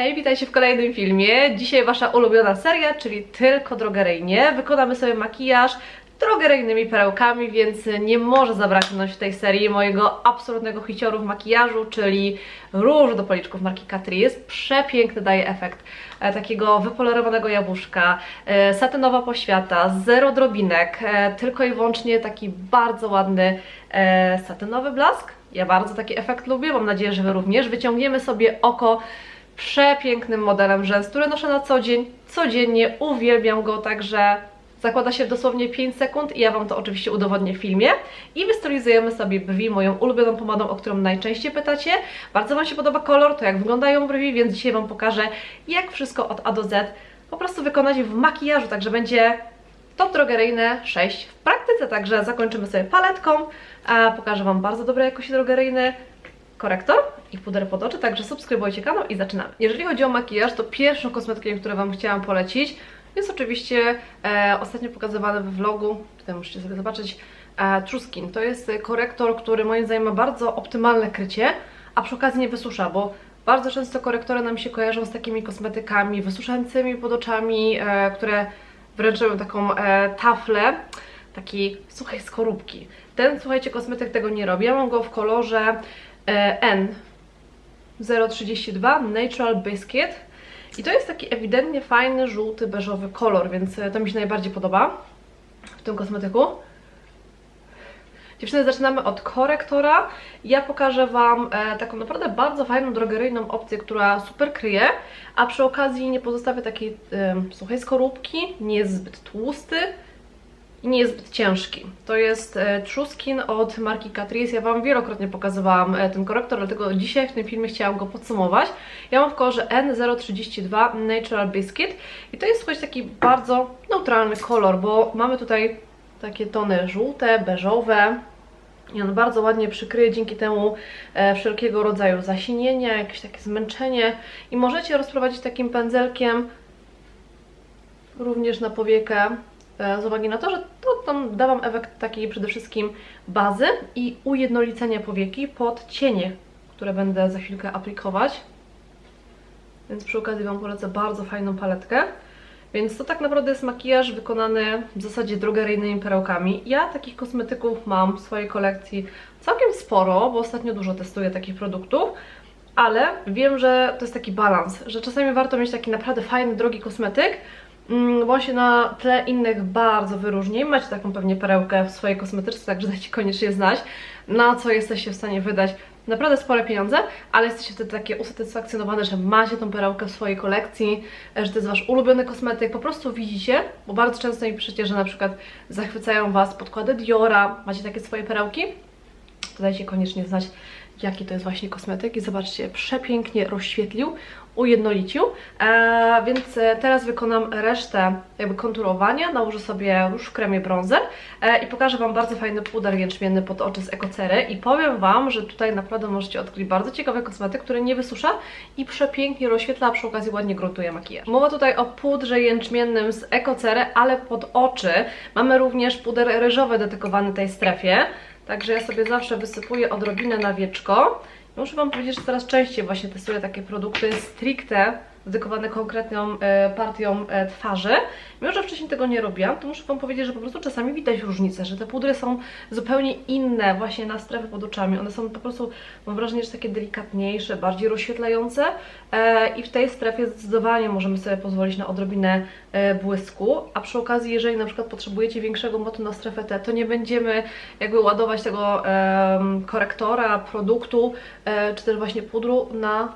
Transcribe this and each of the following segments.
Hej, witajcie w kolejnym filmie. Dzisiaj wasza ulubiona seria, czyli tylko drogeryjnie. Wykonamy sobie makijaż drogeryjnymi perełkami, więc nie może zabraknąć w tej serii mojego absolutnego hicioru w makijażu, czyli róż do policzków marki Catrice. Przepiękny daje efekt e, takiego wypolerowanego jabłuszka, e, satynowa poświata, zero drobinek, e, tylko i wyłącznie taki bardzo ładny satynowy blask. Ja bardzo taki efekt lubię, mam nadzieję, że Wy również. Wyciągniemy sobie oko przepięknym modelem rzęs, który noszę na co dzień, codziennie, uwielbiam go, także zakłada się dosłownie 5 sekund i ja Wam to oczywiście udowodnię w filmie. I wystylizujemy sobie brwi moją ulubioną pomadą, o którą najczęściej pytacie. Bardzo Wam się podoba kolor, to jak wyglądają brwi, więc dzisiaj Wam pokażę, jak wszystko od A do Z po prostu wykonać w makijażu, także będzie top drogeryjne 6 w praktyce, także zakończymy sobie paletką, a pokażę Wam bardzo dobrej jakości drogeryjny korektor i puder pod oczy, także subskrybujcie kanał i zaczynamy. Jeżeli chodzi o makijaż, to pierwszą kosmetykę, którą Wam chciałam polecić, jest oczywiście e, ostatnio pokazywany we vlogu, tutaj musicie sobie zobaczyć, e. To jest korektor, który moim zdaniem ma bardzo optymalne krycie, a przy okazji nie wysusza, bo bardzo często korektory nam się kojarzą z takimi kosmetykami wysuszającymi pod oczami, e, które wręcz robią taką e, taflę takiej suchej skorupki. Ten, słuchajcie, kosmetyk tego nie robi. Ja mam go w kolorze N 032 Natural Biscuit i to jest taki ewidentnie fajny, żółty, beżowy kolor, więc e, to mi się najbardziej podoba w tym kosmetyku. Dziewczyny, zaczynamy od korektora. Ja pokażę Wam e, taką naprawdę bardzo fajną, drogeryjną opcję, która super kryje, a przy okazji nie pozostawia takiej e, suchej skorupki, nie jest zbyt tłusty i nie jest zbyt ciężki. To jest e, True Skin od marki Catrice. Ja Wam wielokrotnie pokazywałam e, ten korektor, dlatego dzisiaj w tym filmie chciałam go podsumować. Ja mam w kolorze N032 Natural Biscuit i to jest słuchajcie, taki bardzo neutralny kolor, bo mamy tutaj takie tony żółte, beżowe, i on bardzo ładnie przykryje dzięki temu e, wszelkiego rodzaju zasinienia, jakieś takie zmęczenie i możecie rozprowadzić takim pędzelkiem również na powiekę z uwagi na to, że to tam da Wam efekt takiej przede wszystkim bazy i ujednolicenia powieki pod cienie, które będę za chwilkę aplikować. Więc przy okazji Wam polecę bardzo fajną paletkę. Więc to tak naprawdę jest makijaż wykonany w zasadzie drogeryjnymi perełkami. Ja takich kosmetyków mam w swojej kolekcji całkiem sporo, bo ostatnio dużo testuję takich produktów, ale wiem, że to jest taki balans, że czasami warto mieć taki naprawdę fajny, drogi kosmetyk, bo on się na tle innych bardzo wyróżni. Macie taką pewnie perełkę w swojej kosmetyczce, także dajcie koniecznie znać, na co jesteście w stanie wydać naprawdę spore pieniądze, ale jesteście wtedy takie usatysfakcjonowane, że macie tą perełkę w swojej kolekcji, że to jest Wasz ulubiony kosmetyk, po prostu widzicie, bo bardzo często mi piszecie, że na przykład zachwycają Was podkłady Diora, macie takie swoje perełki, to dajcie koniecznie znać, jaki to jest właśnie kosmetyk i zobaczcie, przepięknie rozświetlił, ujednolicił, eee, więc e, teraz wykonam resztę jakby konturowania, nałożę sobie róż w kremie bronzer e, i pokażę Wam bardzo fajny puder jęczmienny pod oczy z Ekocery i powiem Wam, że tutaj naprawdę możecie odkryć bardzo ciekawy kosmetyk, który nie wysusza i przepięknie rozświetla, a przy okazji ładnie gruntuje makijaż. Mowa tutaj o pudrze jęczmiennym z Ekocery, ale pod oczy mamy również puder ryżowy dedykowany tej strefie, Także ja sobie zawsze wysypuję odrobinę na wieczko. Muszę Wam powiedzieć, że coraz częściej właśnie testuję takie produkty stricte dedykowane konkretną e, partią e, twarzy. Mimo, że wcześniej tego nie robiłam, to muszę Wam powiedzieć, że po prostu czasami widać różnicę, że te pudry są zupełnie inne właśnie na strefę pod oczami. One są po prostu, mam wrażenie, że takie delikatniejsze, bardziej rozświetlające e, i w tej strefie zdecydowanie możemy sobie pozwolić na odrobinę błysku, a przy okazji, jeżeli na przykład potrzebujecie większego motu na strefę T, to nie będziemy jakby ładować tego korektora, produktu, czy też właśnie pudru na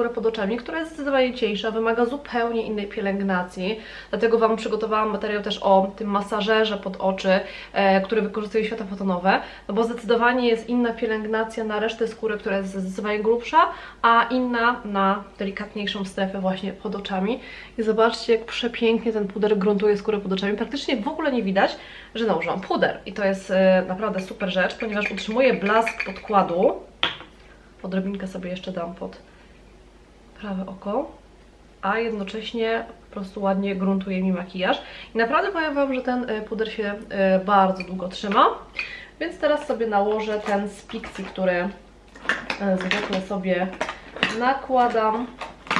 skórę pod oczami, która jest zdecydowanie cieńsza, wymaga zupełnie innej pielęgnacji. Dlatego Wam przygotowałam materiał też o tym masażerze pod oczy, e, który wykorzystuje światła fotonowe, no bo zdecydowanie jest inna pielęgnacja na resztę skóry, która jest zdecydowanie grubsza, a inna na delikatniejszą strefę właśnie pod oczami. I zobaczcie, jak przepięknie ten puder gruntuje skórę pod oczami. Praktycznie w ogóle nie widać, że nałożyłam puder. I to jest e, naprawdę super rzecz, ponieważ utrzymuje blask podkładu. Odrobinkę sobie jeszcze dam pod prawe oko, a jednocześnie po prostu ładnie gruntuje mi makijaż. I naprawdę powiem Wam, że ten y, puder się y, bardzo długo trzyma. Więc teraz sobie nałożę ten z Pixi, który y, zwykle sobie nakładam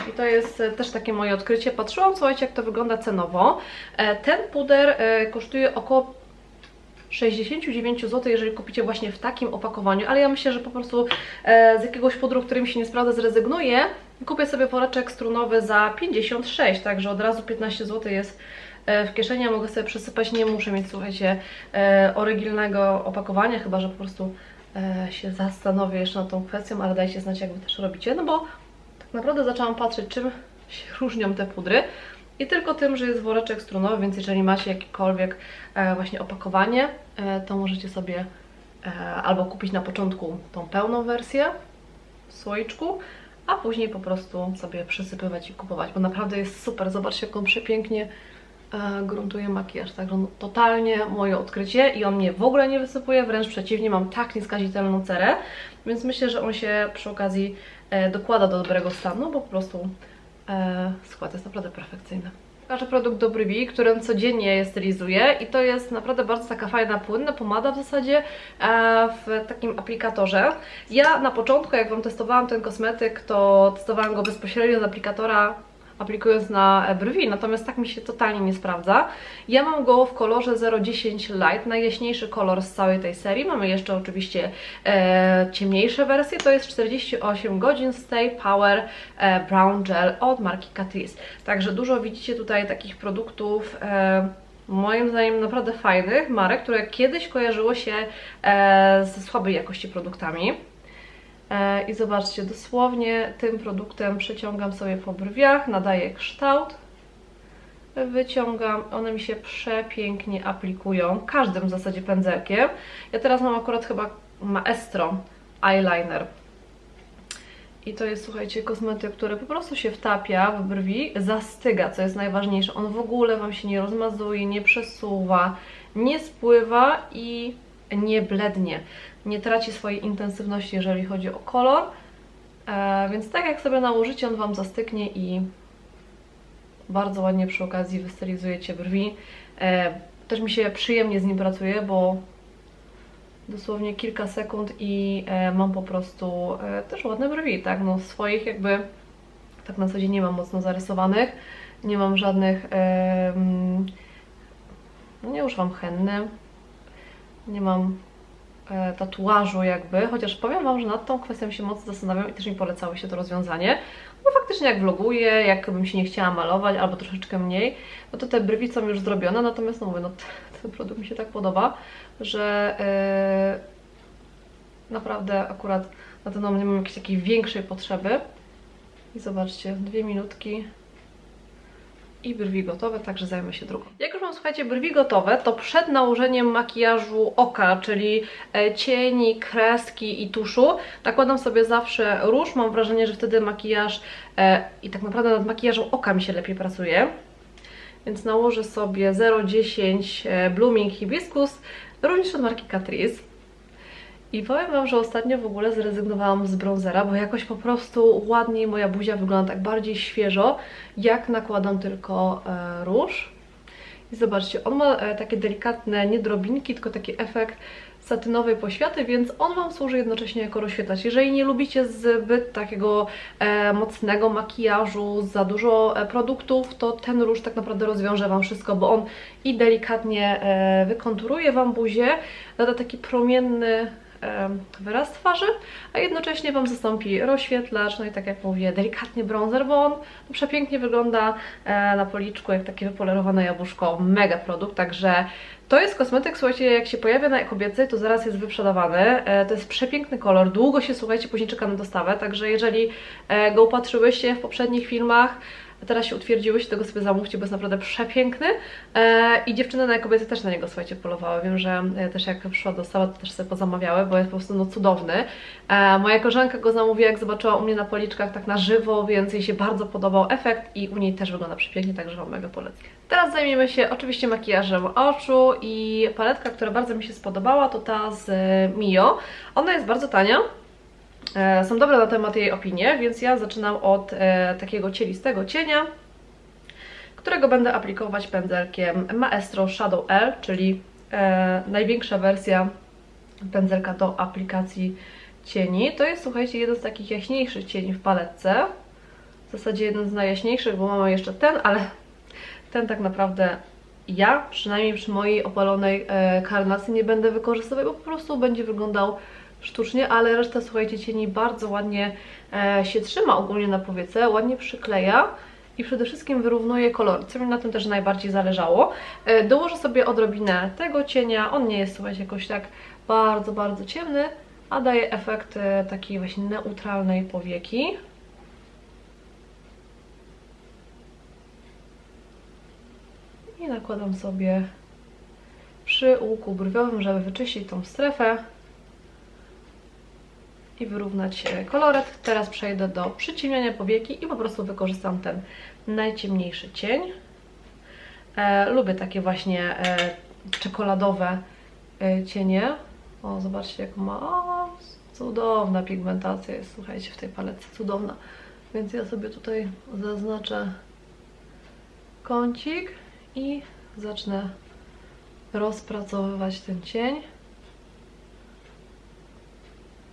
I to jest też takie moje odkrycie. Patrzyłam, słuchajcie, jak to wygląda cenowo. E, Ten puder kosztuje około 69 zł, jeżeli kupicie właśnie w takim opakowaniu, ale ja myślę, że po prostu e, z jakiegoś pudru, który mi się nie sprawdza, zrezygnuję kupię sobie woreczek strunowy za 56, także od razu 15 zł jest e, w kieszeni, mogę sobie przesypać, nie muszę mieć, słuchajcie, e, oryginalnego opakowania, chyba, że po prostu e, się zastanowię jeszcze nad tą kwestią, ale dajcie znać, jak Wy też robicie, no bo tak naprawdę zaczęłam patrzeć, czym się różnią te pudry. I tylko tym, że jest woreczek strunowy, więc jeżeli macie jakiekolwiek właśnie opakowanie, to możecie sobie albo kupić na początku tą pełną wersję w słoiczku, a później po prostu sobie przesypywać i kupować, bo naprawdę jest super. Zobaczcie, jak on przepięknie e, gruntuje makijaż. Także no, totalnie moje odkrycie i on mnie w ogóle nie wysypuje, wręcz przeciwnie, mam tak nieskazitelną cerę, więc myślę, że on się przy okazji e, dokłada do dobrego stanu, bo po prostu e, skład jest naprawdę perfekcyjny. Pokażę produkt do brwi, którym codziennie je stylizuję i to jest naprawdę bardzo taka fajna, płynna pomada w zasadzie e, w takim aplikatorze. Ja na początku, jak Wam testowałam ten kosmetyk, to testowałam go bezpośrednio z aplikatora aplikując na brwi, natomiast tak mi się totalnie nie sprawdza. Ja mam go w kolorze 010 Light, najjaśniejszy kolor z całej tej serii. Mamy jeszcze oczywiście e, ciemniejsze wersje, to jest 48 godzin Stay Power e, Brown Gel od marki Catrice. Także dużo widzicie tutaj takich produktów e, moim zdaniem naprawdę fajnych marek, które kiedyś kojarzyło się e, ze słabej jakości produktami. E, I zobaczcie, dosłownie tym produktem przeciągam sobie po brwiach, nadaję kształt, wyciągam, one mi się przepięknie aplikują, każdym w zasadzie pędzelkiem. Ja teraz mam akurat chyba Maestro Eyeliner. I to jest, słuchajcie, kosmetyk, który po prostu się wtapia w brwi, zastyga, co jest najważniejsze. On w ogóle Wam się nie rozmazuje, nie przesuwa, nie spływa i nie blednie. Nie traci swojej intensywności, jeżeli chodzi o kolor. E, więc tak jak sobie nałożycie, on Wam zastygnie i bardzo ładnie przy okazji wystylizujecie brwi. E, też mi się przyjemnie z nim pracuje, bo dosłownie kilka sekund i e, mam po prostu e, też ładne brwi, tak, no swoich jakby tak na co dzień nie mam mocno zarysowanych, nie mam żadnych, e, nie używam henny, nie mam e, tatuażu jakby, chociaż powiem Wam, że nad tą kwestią się mocno zastanawiam i też mi polecało się to rozwiązanie, bo faktycznie jak vloguję, jakbym się nie chciała malować, albo troszeczkę mniej, no to te brwi są już zrobione, natomiast no mówię, no ten produkt mi się tak podoba, że yy, naprawdę akurat na ten moment nie mam jakiejś takiej większej potrzeby. I zobaczcie, dwie minutki i brwi gotowe, także zajmę się drugą. Jak już mam, słuchajcie, brwi gotowe, to przed nałożeniem makijażu oka, czyli e, cieni, kreski i tuszu, nakładam sobie zawsze róż. Mam wrażenie, że wtedy makijaż e, i tak naprawdę nad makijażem oka mi się lepiej pracuje. Więc nałożę sobie 0,10 e, Blooming Hibiscus, również od marki Catrice. I powiem Wam, że ostatnio w ogóle zrezygnowałam z bronzera, bo jakoś po prostu ładniej moja buzia wygląda tak bardziej świeżo, jak nakładam tylko e, róż. I zobaczcie, on ma e, takie delikatne, nie drobinki, tylko taki efekt satynowej poświaty, więc on Wam służy jednocześnie jako rozświetlacz. Jeżeli nie lubicie zbyt takiego e, mocnego makijażu, za dużo e, produktów, to ten róż tak naprawdę rozwiąże Wam wszystko, bo on i delikatnie e, wykonturuje Wam buzię, nada taki promienny wyraz twarzy, a jednocześnie Wam zastąpi rozświetlacz, no i tak jak mówię, delikatnie bronzer, bo on przepięknie wygląda e, na policzku, jak takie wypolerowane jabłuszko, mega produkt, także to jest kosmetyk, słuchajcie, jak się pojawia na kobiecy, to zaraz jest wyprzedawany, e, to jest przepiękny kolor, długo się, słuchajcie, później czeka na dostawę, także jeżeli e, go upatrzyłyście w poprzednich filmach, teraz się utwierdziły, się tego sobie zamówcie, bo jest naprawdę przepiękny e, i dziewczyny na kobiety też na niego, słuchajcie, polowały. Wiem, że e, też jak przyszła dostawa, to też sobie pozamawiały, bo jest po prostu no cudowny. E, moja koleżanka go zamówiła, jak zobaczyła u mnie na policzkach tak na żywo, więc jej się bardzo podobał efekt i u niej też wygląda przepięknie, także Wam mega polecam. Teraz zajmiemy się oczywiście makijażem oczu i paletka, która bardzo mi się spodobała, to ta z Mio. Ona jest bardzo tania, są dobre na temat jej opinie, więc ja zaczynam od e, takiego cielistego cienia, którego będę aplikować pędzelkiem Maestro Shadow L, czyli e, największa wersja pędzelka do aplikacji cieni. To jest, słuchajcie, jeden z takich jaśniejszych cieni w paletce. w zasadzie jeden z najjaśniejszych, bo mamy jeszcze ten, ale ten tak naprawdę ja, przynajmniej przy mojej opalonej e, karnacji nie będę wykorzystywać, bo po prostu będzie wyglądał sztucznie, ale reszta, słuchajcie, cieni bardzo ładnie e, się trzyma ogólnie na powiece, ładnie przykleja i przede wszystkim wyrównuje kolor, co mi na tym też najbardziej zależało. E, dołożę sobie odrobinę tego cienia, on nie jest, słuchajcie, jakoś tak bardzo, bardzo ciemny, a daje efekt e, takiej właśnie neutralnej powieki. I nakładam sobie przy łuku brwiowym, żeby wyczyścić tą strefę i wyrównać e, koloryt. Teraz przejdę do przyciemniania powieki i po prostu wykorzystam ten najciemniejszy cień. E, lubię takie właśnie e, czekoladowe e, cienie. O, zobaczcie jak ma... O, cudowna pigmentacja jest, słuchajcie, w tej paletce, cudowna. Więc ja sobie tutaj zaznaczę kącik i zacznę rozpracowywać ten cień.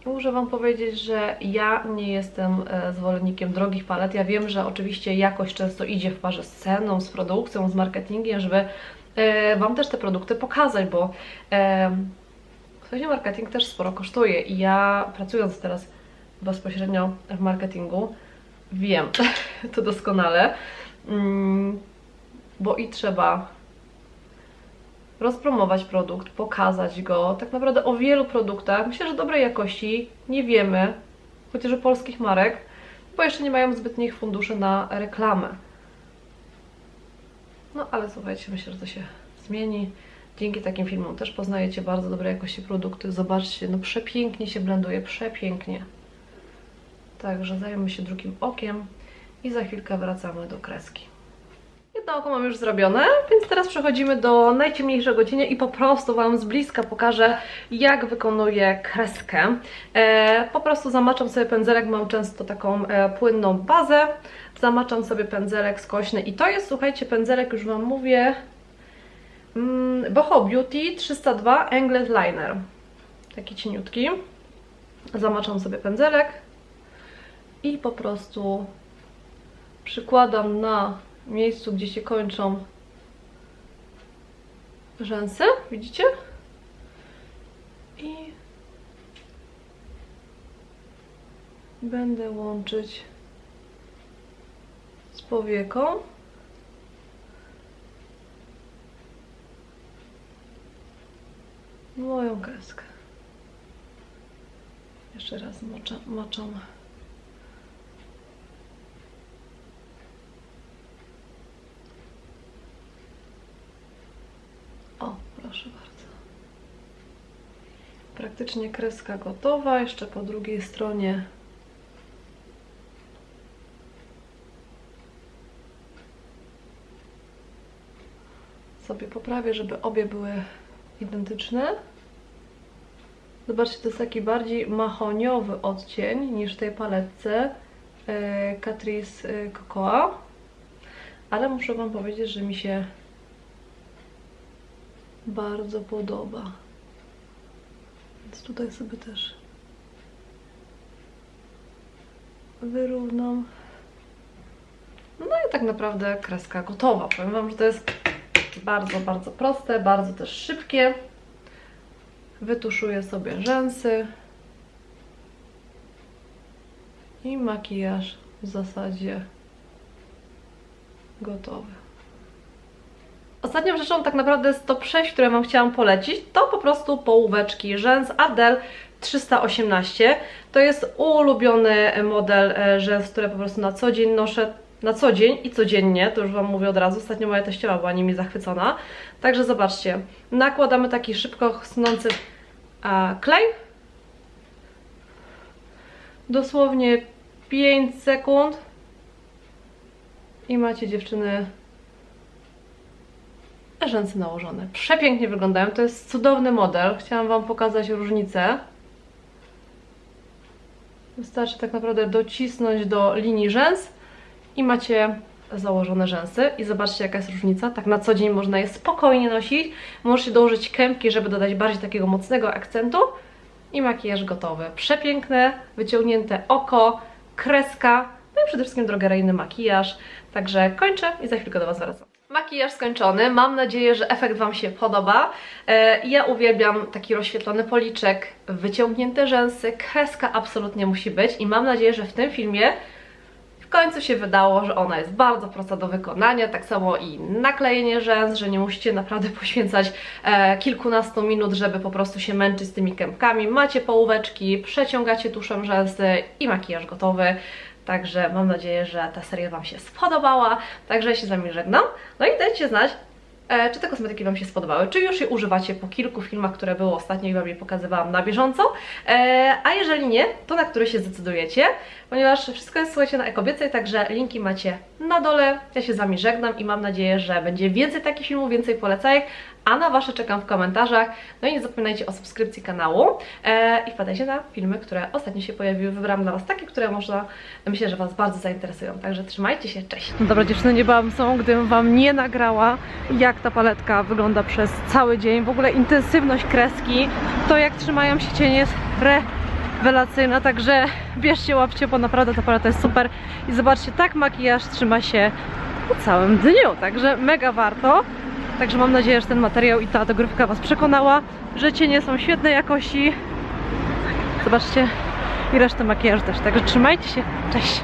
Muszę Wam powiedzieć, że ja nie jestem e, zwolennikiem drogich palet. Ja wiem, że oczywiście jakość często idzie w parze z ceną, z produkcją, z marketingiem, żeby e, Wam też te produkty pokazać, bo e, w sensie marketing też sporo kosztuje i ja pracując teraz bezpośrednio w marketingu wiem to doskonale, mm, bo i trzeba rozpromować produkt, pokazać go. Tak naprawdę o wielu produktach, myślę, że dobrej jakości nie wiemy, chociażby polskich marek, bo jeszcze nie mają zbytnich funduszy na reklamę. No ale słuchajcie, myślę, że to się zmieni. Dzięki takim filmom też poznajecie bardzo dobrej jakości produkty. Zobaczcie, no przepięknie się blenduje, przepięknie. Także zajmiemy się drugim okiem i za chwilkę wracamy do kreski. Jedno oko mam już zrobione, więc teraz przechodzimy do najciemniejszego cienia i po prostu Wam z bliska pokażę, jak wykonuję kreskę. E, po prostu zamaczam sobie pędzelek, mam często taką e, płynną bazę, zamaczam sobie pędzelek skośny i to jest, słuchajcie, pędzelek, już Wam mówię, mm, Boho Beauty 302 Anglet Liner. Taki cieniutki. Zamaczam sobie pędzelek i po prostu przykładam na miejscu, gdzie się kończą rzęsy, widzicie? I będę łączyć z powieką. Moją kreskę. Jeszcze raz moczę, moczą. O, proszę bardzo. Praktycznie kreska gotowa. Jeszcze po drugiej stronie sobie poprawię, żeby obie były identyczne. Zobaczcie, to jest taki bardziej mahoniowy odcień niż w tej paletce e, Catrice e, Cocoa. Ale muszę Wam powiedzieć, że mi się bardzo podoba. Więc tutaj sobie też wyrównam. No i tak naprawdę kreska gotowa. Powiem Wam, że to jest bardzo, bardzo proste, bardzo też szybkie. Wytuszuję sobie rzęsy. I makijaż w zasadzie gotowy. Ostatnią rzeczą tak naprawdę jest top 6, które Wam chciałam polecić, to po prostu połóweczki rzęs Adel 318. To jest ulubiony model e, rzęs, które po prostu na co dzień noszę na co dzień i codziennie, to już Wam mówię od razu, ostatnio moja teściowa była nimi zachwycona. Także zobaczcie, nakładamy taki szybko snący a, klej. Dosłownie 5 sekund i macie dziewczyny rzęsy nałożone. Przepięknie wyglądają, to jest cudowny model. Chciałam Wam pokazać różnicę. Wystarczy tak naprawdę docisnąć do linii rzęs i macie założone rzęsy i zobaczcie jaka jest różnica. Tak na co dzień można je spokojnie nosić. Możecie dołożyć kępki, żeby dodać bardziej takiego mocnego akcentu i makijaż gotowy. Przepiękne, wyciągnięte oko, kreska, no i przede wszystkim drogeryjny makijaż. Także kończę i za chwilkę do Was wracam. Makijaż skończony. Mam nadzieję, że efekt Wam się podoba. E, Ja uwielbiam taki rozświetlony policzek, wyciągnięte rzęsy, kreska absolutnie musi być i mam nadzieję, że w tym filmie w końcu się wydało, że ona jest bardzo prosta do wykonania, tak samo i naklejenie rzęs, że nie musicie naprawdę poświęcać e, kilkunastu minut, żeby po prostu się męczyć z tymi kępkami. Macie połóweczki, przeciągacie tuszem rzęsy i makijaż gotowy. Także mam nadzieję, że ta seria Wam się spodobała. Także ja się z Wami żegnam. No i dajcie znać, e, czy te kosmetyki Wam się spodobały, czy już je używacie po kilku filmach, które były ostatnio i Wam je pokazywałam na bieżąco. E, a jeżeli nie, to na które się zdecydujecie, ponieważ wszystko jest, słuchajcie, na ekobiece, także linki macie na dole. Ja się z Wami żegnam i mam nadzieję, że będzie więcej takich filmów, więcej polecajek, a na Wasze czekam w komentarzach. No i nie zapominajcie o subskrypcji kanału e, i wpadajcie na filmy, które ostatnio się pojawiły. Wybrałam dla Was takie, które można, myślę, że Was bardzo zainteresują. Także trzymajcie się, cześć! No dobra dziewczyny, nie bałam są, gdybym Wam nie nagrała, jak ta paletka wygląda przez cały dzień. W ogóle intensywność kreski, to jak trzymają się cienie jest rewelacyjna, także bierzcie, łapcie, bo naprawdę ta paleta jest super. I zobaczcie, tak makijaż trzyma się po całym dniu, także mega warto. Także mam nadzieję, że ten materiał i ta dogrywka Was przekonała, że cienie są świetnej jakości. Zobaczcie i resztę makijażu też. Także trzymajcie się, cześć!